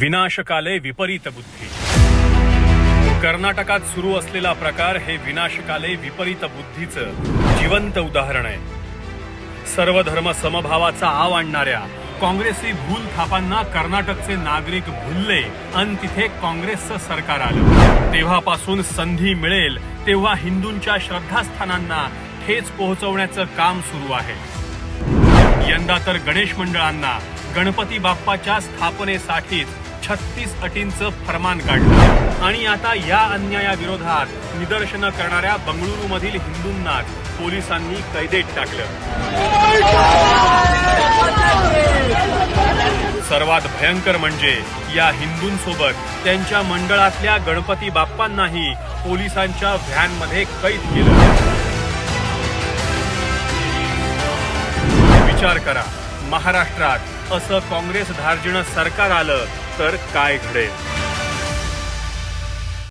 विनाशकाले विपरीत बुद्धी. कर्नाटकात सुरू असलेला प्रकार हे विनाशकाले विपरीत बुद्धीचं जिवंत उदाहरण आहे. सर्वधर्म समभावाचा आव आणणाऱ्या काँग्रेसी भूल थापांना कर्नाटकचे नागरिक भुलले आणि तिथे काँग्रेसचं सरकार आलं. तेव्हापासून संधी मिळेल तेव्हा हिंदूंच्या श्रद्धास्थानांना ठेच पोहोचवण्याचं काम सुरू आहे. यंदा तर गणेश मंडळांना गणपती बाप्पाच्या स्थापनेसाठीच छत्तीस अटींचं फरमान काढलं. आणि आता या अन्यायाविरोधात निदर्शनं करणाऱ्या बंगळुरूमधील हिंदूंना पोलिसांनी कैदेत टाकलं. सर्वात भयंकर म्हणजे या हिंदूंसोबत त्यांच्या मंडळातल्या गणपती बाप्पांनाही पोलिसांच्या व्हॅनमध्ये कैद केलं. विचार करा महाराष्ट्रात असं काँग्रेस धार्जिणं सरकार आलं तर काय घडेल?